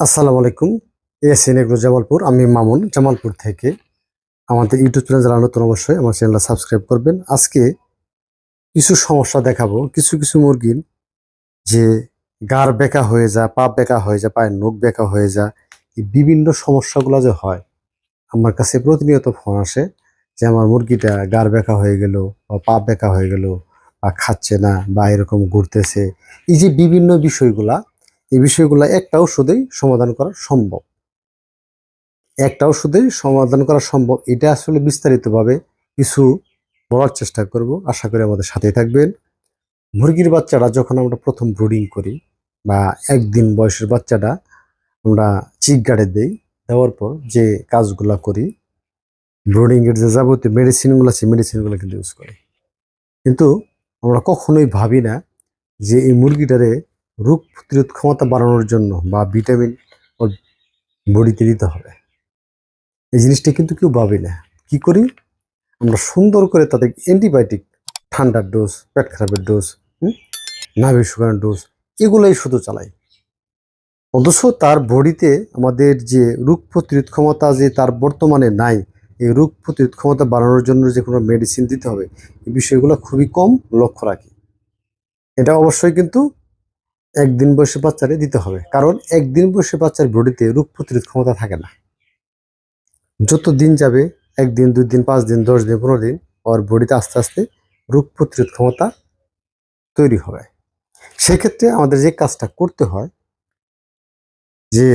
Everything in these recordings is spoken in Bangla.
আসসালামু আলাইকুম। SN agro Jamalpur. আমি মামুন, জামালপুর থেকে। আমাদের ইউটিউব চ্যানেল যারা নতুন অবশ্যই আমার চ্যানেলটা সাবস্ক্রাইব করবেন। আজকে কিছু সমস্যা দেখাবো। কিছু কিছু মুরগির যে গার বেঁকা হয়ে যায়, পা বেঁকা হয়ে যায়, পায়ের নখ বেঁকা হয়ে যায়, এই বিভিন্ন সমস্যাগুলো যে হয়, আমার কাছে প্রতিনিয়ত ফোন আসে যে আমার মুরগিটা গার বেঁকা হয়ে গেল বা পা বেঁকা হয়ে গেল বা খাচ্ছে না বা এরকম ঘুরতেছে। এই যে বিভিন্ন বিষয়গুলা এই বিষয়গুলো একটা ওষুধেই সমাধান করা সম্ভব। একটা ওষুধেই সমাধান করা সম্ভব, এটা আসলে বিস্তারিতভাবে কিছু বলার চেষ্টা করব। আশা করি আমাদের সাথেই থাকবেন। মুরগির বাচ্চাটা যখন আমরা প্রথম ব্রুডিং করি বা একদিন বয়সের বাচ্চাটা আমরা চিক গাড়ে দেই, দেওয়ার পর যে কাজগুলা করি ব্রুডিংয়ের যে যাবতীয় মেডিসিনগুলো আছে, মেডিসিনগুলো কিন্তু ইউজ করি। কিন্তু আমরা কখনোই ভাবি না যে এই মুরগিটারে রোগ প্রতিরোধ ক্ষমতা বাড়ানোর জন্য বা ভিটামিন ও বডিতে দিতে হবে। এই জিনিসটা কিন্তু কেউ ভাবে না। কি করি? আমরা সুন্দর করে তাদের অ্যান্টিবায়োটিক ঠান্ডার ডোজ পেট খারাপের ডোজ নাভি শুকানোর ডোজ এগুলোই শুধু চালাই। অথচ তার বডিতে আমাদের যে রোগ প্রতিরোধ ক্ষমতা যে তার বর্তমানে নাই, এই রোগ প্রতিরোধ ক্ষমতা বাড়ানোর জন্য যে কোনো মেডিসিন দিতে হবে, এই বিষয়গুলো খুবই কম লক্ষ্য রাখি। এটা অবশ্যই কিন্তু একদিন বয়সে বাচ্চারে দিতে হবে। কারণ একদিন বয়সে বাচ্চার বডিতে রোগ প্রতিরোধ ক্ষমতা থাকে না। যত দিন যাবে, একদিন, দুই দিন, পাঁচ দিন, দশ দিন, পনেরো দিন, ওর বডিতে আস্তে আস্তে রোগ প্রতিরোধ ক্ষমতা তৈরি হবে। সেক্ষেত্রে আমাদের যে কাজটা করতে হয়, যে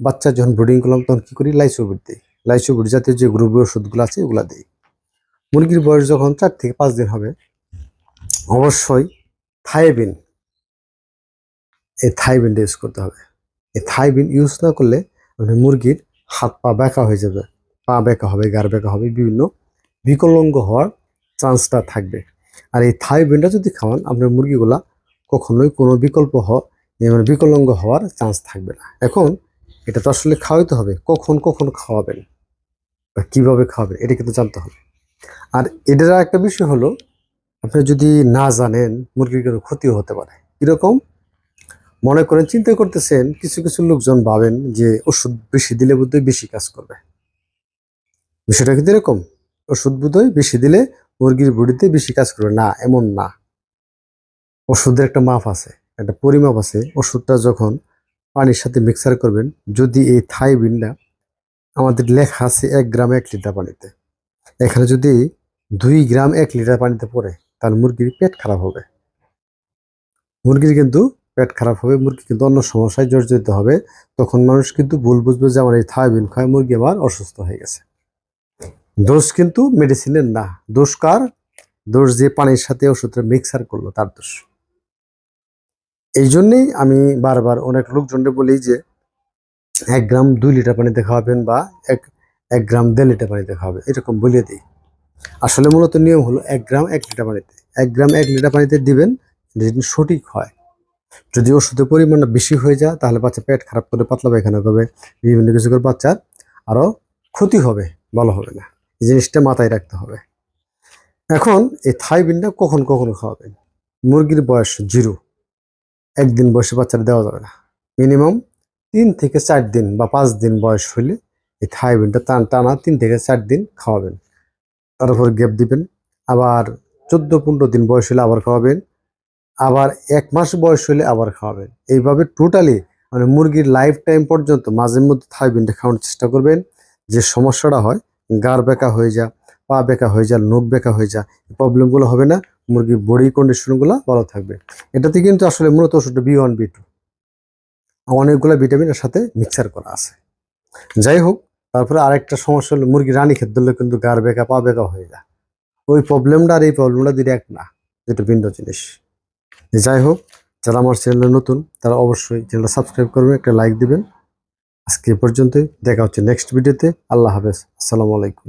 বাচ্চা যখন ব্রিডিং করলাম, তখন কী করি? লাইসোবিট দিই। লাইসোবিট জাতীয় যে গ্রুপের ওষুধগুলো আছে, ওগুলো দিই। মুরগির বয়স যখন চার থেকে পাঁচ দিন হবে, অবশ্যই থাইবিন এই থাইবিন ইউজ করতে হবে। এই থাইবিন ইউজ না করলে আপনি মুরগির হাত পা বেঁকা হয়ে যাবে, পা বেঁকা হবে গার বেঁকা হবে, বিভিন্ন বিকলাঙ্গ হওয়ার চান্সটা থাকবে। আর এই থাইবিনটা যদি খাওয়ান, আপনার মুরগিগুলা কখনোই কোনো বিকল্প মানে বিকলাঙ্গ হওয়ার চান্স থাকবে না। এখন এটা তো আসলে খাওয়াইতে হবে, কখন কখন খাওয়াবেন বা কীভাবে খাওয়াবেন, এটা কিন্তু জানতে হবে। আর এটার একটা বিষয় হলো, আপনি যদি না জানেন, মুরগির কোনো ক্ষতিও হতে পারে। এরকম মনে করেন, চিন্তা করতেছেন, কিছু কিছু লোকজন ভাবেন যে ওষুধ বেশি দিলে বোধহয় বেশি কাজ করবে। বিষয়টা কিন্তু এরকম, ওষুধ বোধহয় বেশি দিলে মুরগির বডিতে বেশি কাজ করবে। না, এমন না। ওষুধের একটা মাপ আছে, একটা পরিমাপ আছে। ওষুধটা যখন পানির সাথে মিক্সার করবেন, যদি এই থাইবিনটা আমাদের লেখা আছে এক গ্রাম এক লিটার পানিতে, এখানে যদি দুই গ্রাম এক লিটার পানিতে পড়ে, তাহলে মুরগির পেট খারাপ হবে। মুরগির কিন্তু পেট খারাপ হবে, মুরগি কিন্তু অন্য সমস্যায় জর্জরিত হবে, তখন মানুষ কিন্তু ভুল বুঝবে যে আমার এই থাইবিন খায় মুরগি আবার অসুস্থ হয়ে গেছে। দোষ কিন্তু মেডিসিনের না। দোষ কার? দোষ যে পানির সাথে ওষুধটা মিক্সার করল, তার দোষ। এই জন্যেই আমি বারবার অনেক লোকজনকে বলি যে, এক গ্রাম দুই লিটার পানিতে খাওয়াবেন বা এক এক গ্রাম দেড় লিটার পানিতে খাওয়াবেন, এরকম বলে দিই। আসলে মূলত নিয়ম হলো এক গ্রাম এক লিটার পানিতে। এক গ্রাম এক লিটার পানিতে দিবেন যেদিন সঠিক হয় যদি ওষুধের পরিমাণটা বেশি হয়ে যায়, তাহলে বাচ্চা পেট খারাপ করে পাতলা পায়খানা করবে, বিভিন্ন কিছু করে বাচ্চার আরও ক্ষতি হবে, ভালো হবে না। এই জিনিসটা মাথায় রাখতে হবে। এখন এই থাইবিনটা কখন কখন খাওয়াবেন? মুরগির বয়স জিরো। একদিন বয়সে বাচ্চারা দেওয়া যাবে না। মিনিমাম তিন থেকে চার দিন বা পাঁচ দিন বয়স হলে এই থাইবিনটা টান টানা তিন থেকে চার দিন খাওয়াবেন। তার উপর গ্যাপ দিবেন। আবার চোদ্দ পনেরো দিন বয়স হলে আবার খাওয়াবেন। আবার এক মাস বয়স হলে আবার খাওয়াবেন। এইভাবে টোটালি মানে মুরগির লাইফ টাইম পর্যন্ত মাঝে মধ্যে থাইবিনটা খাওয়ানোর চেষ্টা করবেন। যে সমস্যাটা হয় গার বেঁকা হয়ে যা, পা বেঁকা হয়ে যা, নখ বেঁকা হয়ে যা প্রবলেমগুলো হবে না। মুরগির বডি কন্ডিশনগুলো ভালো থাকবে। এটাতে কিন্তু আসলে মূলত ওষুধটা বি ওয়ান বি টু অনেকগুলো ভিটামিনের সাথে মিক্সার করা আছে। যাই হোক, তারপরে আরেকটা সমস্যা হলো মুরগি রানী খেতে দিলে কিন্তু গার বেঁকা, পা বেঁকা হয়ে যায়। ওই প্রবলেমটা আর এই প্রবলেমটা দুটো এক না। দুটো ভিন্ন জিনিস। যাই হোক যারা আমার চ্যানেলে নতুন, তারা অবশ্যই চ্যানেলটা সাবস্ক্রাইব করবেন, একটা লাইক দিবেন। আজকে পর্যন্তই, দেখা হচ্ছে নেক্সট ভিডিওতে। আল্লাহ হাফেজ। আসসালামু আলাইকুম।